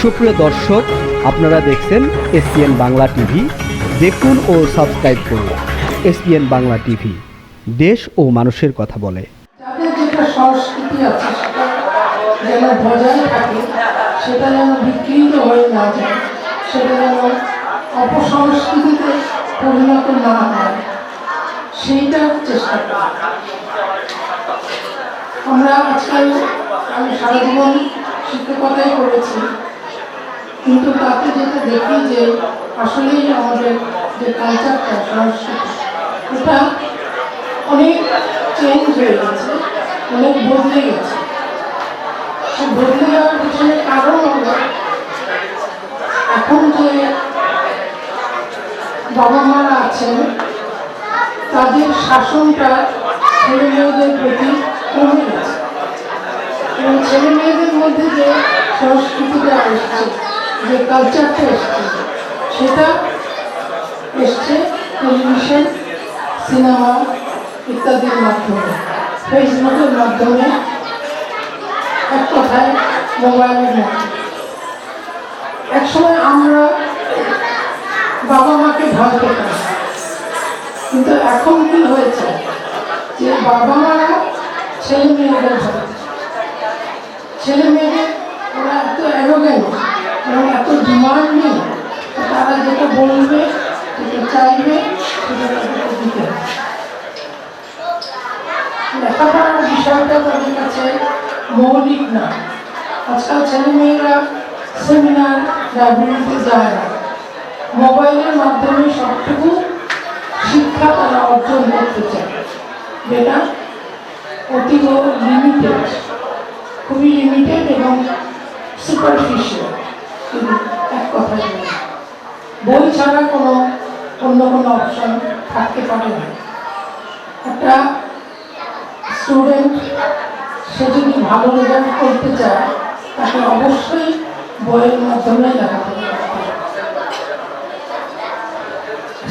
সুপ্রিয় দর্শক, আপনারা দেখছেন এসপিএন বাংলা টিভি। দেখুন ও সাবস্ক্রাইব করুন এসপিএন বাংলা টিভি। দেশ ও মানুষের কথা বলে। আমরা আজকাল, আমি সারা জীবন শিক্ষকতাই করেছি। কিন্তু তাতে যেটা দেখি যে আসলেই আমাদের যে কালচারটা সংস্কৃতি এটা অনেক চেঞ্জ হয়ে গেছে, অনেক বদলে গেছে। সে বদলে যাওয়ার পিছনে কারণ হলো এখন যে বাবা মারা আছেন, তাদের শাসনটা ছেলে মেয়েদের প্রতি কমে গেছে। এবং ছেলে মেয়েদের মধ্যে যে সংস্কৃতিটা এসছে যে কালচারটা এসছে, সেটা এসছে টেলিভিশন সিনেমা ইত্যাদির মাধ্যমে। ফেসবুকের মাধ্যমে এক কথায় মোবাইলের মাধ্যমে একসময় আমরা বাবা মাকে ভয় পেতাম। কিন্তু এখন কি হয়েছে যে বাবা মারা ছেলে মেয়েদের ভয়। ছেলে মেয়েদের ওরা এত অ্যারোগেন্ট এবং এত ডিমান্ডিং তারা যেটা বলবে, যেটা চাইবে, সেটা লেখাপড়ার বিষয়টা তাদের কাছে মৌলিক না। আজকাল ছেলে মেয়েরা সেমিনার, লাইব্রেরিতে যায় না। মোবাইলের মাধ্যমে সবটুকু শিক্ষা তারা অর্জন করতে চায়। যেটা অতীব লিমিটেড খুবই লিমিটেড এবং সুপারফিশিয়াল বই ছাড়া কোনো অন্য কোনো অপশন থাকতে পারে না। একটা স্টুডেন্ট সে যদি ভালো রেজাল্ট করতে চায়, তাকে অবশ্যই বইয়ের মাধ্যমে হবে।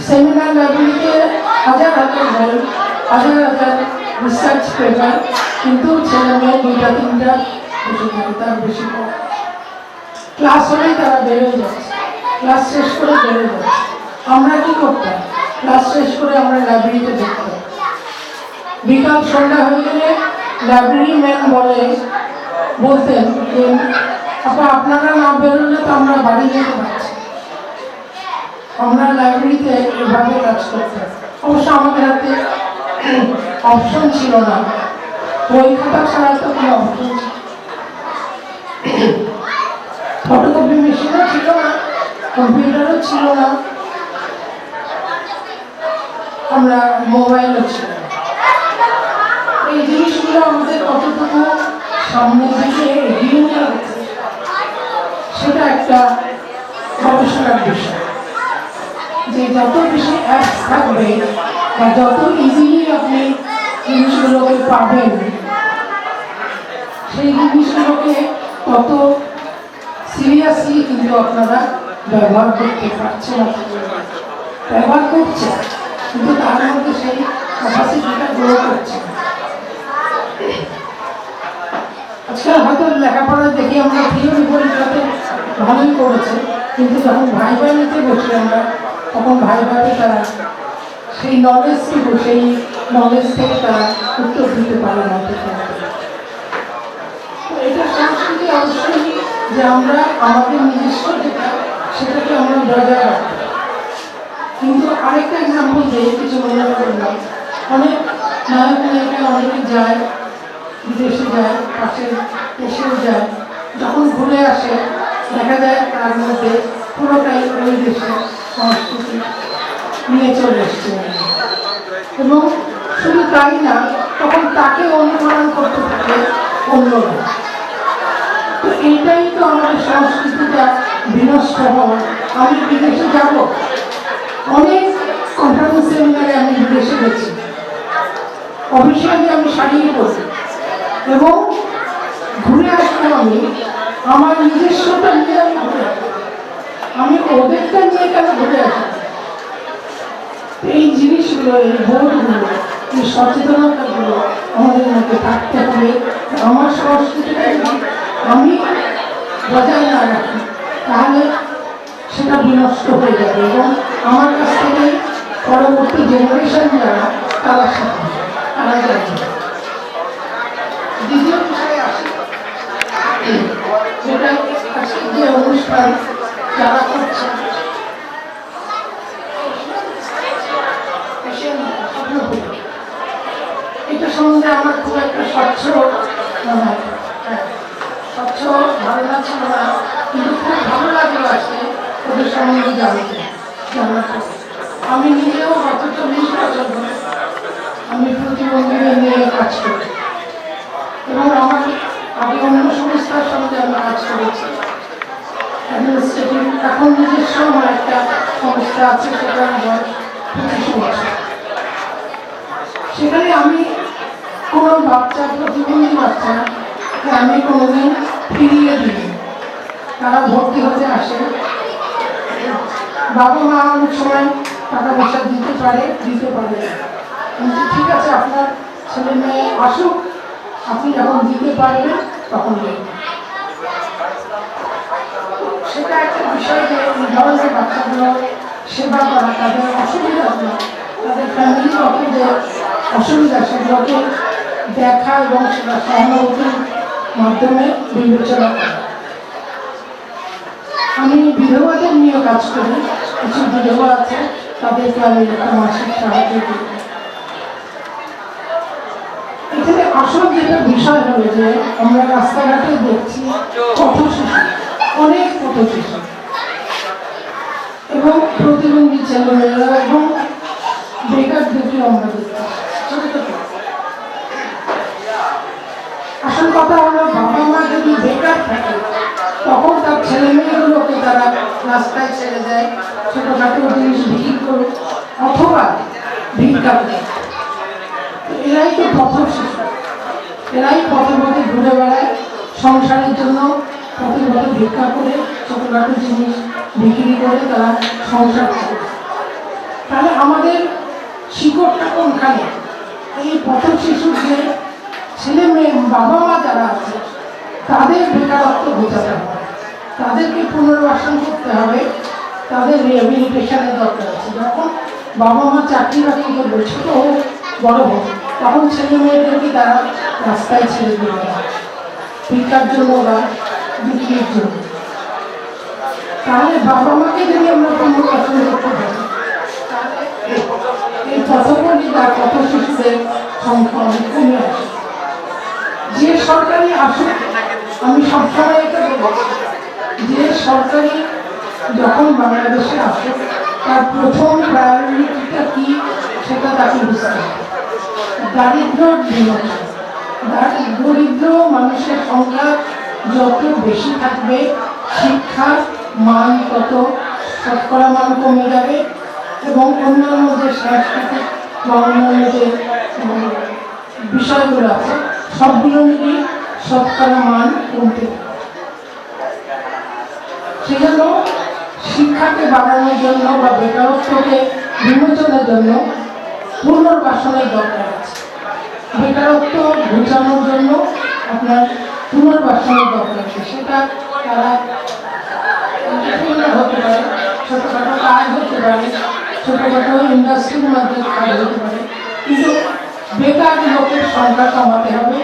সেমিনার লাইব্রেরিতে হাজার হাজার বই, হাজার হাজার রিসার্চ পেপার কিন্তু ছেলে মেয়ে দুইটা, তিনটা থাকে তার বেশি ক্লাস হলেই তারা বেরোয় যাচ্ছে ক্লাস শেষ করে বেরোয় যাচ্ছে আমরা কি করতাম? ক্লাস শেষ করে আমরা লাইব্রেরিতে দেখতাম বিকাল সন্ধ্যা হয়ে গেলে লাইব্রেরি ম্যান বলে, বলতেন যে, আপা, আপনারা না বেরোলে তো আমরা বাড়ি যেতে পারছি আমরা লাইব্রেরিতে এভাবে কাজ করতাম। অবশ্য আমাদের হাতে অপশন ছিল না। বই খাতা ছাড়া তো কোনো অপশন ছিল ফটোকপি মেশিনও ছিল না। কম্পিউটারও ছিল না। আমরা মোবাইলও ছিল এই জিনিসগুলো আমাদের কতটুকু সামনের দিকে এগিয়ে নিয়ে সেটা একটা গবেষণার বিষয়। যে যত বেশি অ্যাপস থাকবে বা যত ইজিলি আপনি জিনিসগুলোকে পাবেন, সেই জিনিসগুলোকে তত সিরিয়াসলি কিন্তু আপনারা ব্যবহার করতে পারছেন ব্যবহার করছে কিন্তু তার মধ্যে সেই ক্যাপাসিটিটা গ্রো করছে আজকাল হয়তো লেখাপড়া দেখি আমরা থিওরি পরীক্ষাতে ভালোই করেছে, কিন্তু যখন ভাই ভাই বসি আমরা, তখন ভাই ভাইতে তারা সেই নলেজটুকু সেই নলেজ থেকে তারা উত্তর দিতে পারে না। এটা সংস্কৃতি অবশ্যই যে আমরা আমাদের নিজস্ব যেটা, সেটাকে আমরা বজায় রাখব কিন্তু আরেকটা এক্সাম্পল দিয়ে কিছু মনে করলাম অনেক নায়ক নায়িকা অনেকে যায়, বিদেশে যায় পাশের দেশেও যায়, যখন ঘুরে আসে, দেখা যায় তার মধ্যে পুরোটাই ওই দেশের সংস্কৃতি নিয়ে চলে এসছে। এবং শুধু তাই না, তখন তাকে অনুকরণ করতে থাকে অন্যরা। তো এইটাই সংস্কৃতিটা বিনষ্ট হওয়া আমি বিদেশে যাব। অনেক কনফারেন্স সেমিনারে আমি বিদেশে গেছি। অফিসিয়ালি আমি শাড়ি পরি এবং ঘুরে আসব আমি আমার নিজস্বতা নিয়ে আমি ঘুরে আমি ওদেরটা নিয়ে কেন ঘুরে আসব এই জিনিসগুলো, এই বোধগুলো এই সচেতনতাগুলো আমাদের মধ্যে থাকতে হবে। আমার সংস্কৃতিটা আমি বজায় না রাখি। বিনষ্ট হয়ে যাবে এবং আমার কাছ থেকে পরবর্তী জেনারেশন যারা, তারা শিখবে। তারা জানবে। দ্বিতীয় আসি। যেটা আজকে যে অনুষ্ঠান, যারা করছে এটা সম্বন্ধে আমার খুব একটা স্বচ্ছ মনে হয়। স্বচ্ছ ধারণা ছিল না কিন্তু খুব ভালো লাগল আজকে ওদের সম্বন্ধে জানতে আমি নিজেও গত চল্লিশ বছর আমি প্রতিবন্ধীদের নিয়ে কাজ এবং আমার আগে অন্য সংস্থার সঙ্গে কাজ করেছি। অ্যাডমিনিস্ট্রেটিভ এখন নিজস্ব আমার একটা সংস্থা আছে, সেটা আমার সেখানে আমি কোনো বাচ্চা প্রতিবন্ধী বাচ্চা আমি কোনোদিন ফিরিয়ে দিই। তারা ভর্তি হতে আসে। বাবা মা অনেক সময় টাকা পয়সা দিতে পারে দিতে পারে কিন্তু ঠিক আছে, আপনার ছেলে মেয়ে আসুক, আপনি যখন দিতে পারবেন, তখন সেটা একটা বিষয় যে ধরনের বাচ্চাগুলো সেবা করা, তাদের অসুবিধা না তাদের ফ্যামিলিগত যে অসুবিধা, সেগুলোকে দেখা এবং সেটা সহানুভূতির মাধ্যমে বিবেচনা করা। আমি বিধবাদের নিয়ে কাজ করি, কিছু বিধবা আছে, তাদেরকে আমি একটা মাসিক সাহায্য করি। এখানে আসল যেটা বিষয় হলো যে, আমরা রাস্তাঘাটে দেখছি পথ শিশু অনেক পথ শিশু এবং প্রতিবন্ধী ছেলেমেয়েরা এবং বেকার দেখে আমরা দেখছি আসল কথা তখন তার ছেলে মেয়েগুলোকে তারা রাস্তায় ছেড়ে দেয়, ছোটোখাটো জিনিস বিক্রি করে, অথবা ভিক্ষা এরাই তো পথ শিশু এরাই পথে পথে ঘুরে বেড়ায়, সংসারের জন্য পথে পথে ভিক্ষা করে, ছোটোখাটো জিনিস বিক্রি করে তারা সংসার করে তাহলে আমাদের শিকড়টা কোনখানে? এই প্রথম শিশুর যে ছেলে মেয়ে বাবা মা যারা আছে তাদের বেকারত্ব বোঝাতে হবে। তাদেরকে পুনর্বাসন করতে হবে। তাদের রিহ্যাবিলিটেশনের দরকার আছে। যখন বাবা মা চাকরি বাকরি করবে, ছোট হোক, বড় হোক, তখন ছেলে মেয়েদেরকে তারা রাস্তায় ছেড়ে দেবে। না ভিক্ষার জন্য বা বিক্রির জন্য তাহলে বাবা মাকে যদি আমরা পুনর্বাসন করতে পারি এই পথগুলি বা পথ শিশুদের সংখ্যা অনেক কমে আসে যে সরকারি আসুক আমি সবসময় এটা যে সরকারি যখন বাংলাদেশে আসে, তার প্রথম প্রায়োরিটিটা কি সেটা তাকে বুঝতে হবে। দারিদ্র দরিদ্র মানুষের সংখ্যা যত বেশি থাকবে, শিক্ষার মান তত শতকরা মান কমে যাবে এবং অন্যান্য যে সাংস্কৃতিক বা অন্যান্য যে বিষয়গুলো আছে, সবগুলো মিলিয়ে শতকরা মান কমতে। সেজন্য শিক্ষাকে বাড়ানোর জন্য বা বেকারত্বকে বিমোচনের জন্য পুনর্বাসনের দরকার আছে। বেকারত্ব ঘুচানোর জন্য আপনার পুনর্বাসনের দরকার আছে। সেটা তারা হতে পারে, ছোটোখাটো কাজ হতে পারে, ছোটোখাটো ইন্ডাস্ট্রির মাধ্যমে কাজ হতে পারে। কিন্তু বেকার লোকের সংখ্যা কমাতে হবে।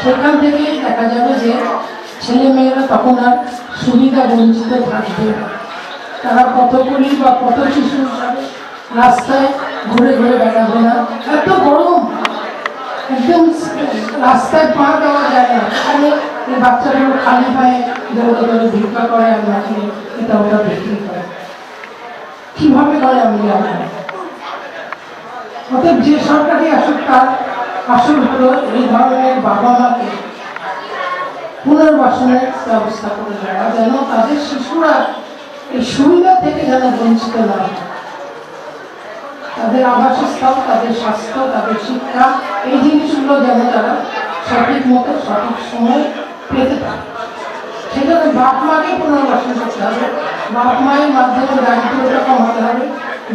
সেখান থেকে দেখা যাবে যে ছেলে মেয়েরা তখন আর সুবিধা বঞ্চিত থাকবে তারা কতগুলি বা কত শিশু রাস্তায় ঘুরে ঘুরে বেড়াবে না। এত গরম, একদম রাস্তায় পা দেওয়া যায় না। এখানে এই বাচ্চাগুলো খালি পায়ে দৌড়ে দৌড়ে ভিক্ষা করে আর নাকি এটা ওটা বিক্রি করে কীভাবে করে আমি জানি যে সরকারি আসুক তার আসল হলো এই ধরনের বাবা মাকে পুনর্বাসনের ব্যবস্থা করে দেওয়া, যেন তাদের শিশুরা এই সুবিধা থেকে যেন বঞ্চিত না তাদের আবাসস্থল, তাদের স্বাস্থ্য, তাদের শিক্ষা, এই জিনিসগুলো যেন তারা সঠিক মতো, সঠিক সময় পেতে পারে। সেজন্য বাপ মাকে পুনর্বাসন করতে হবে। বাপ মায়ের মাধ্যমে দারিদ্রতা কমাতে হবে।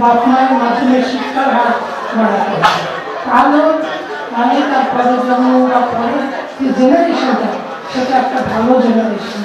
বাপ মায়ের মাধ্যমে শিক্ষার হার বাড়াতে হবে। তাহলে সেটা একটা ভালো জেনারেশন বের হবে সুস্থ জেনারেশন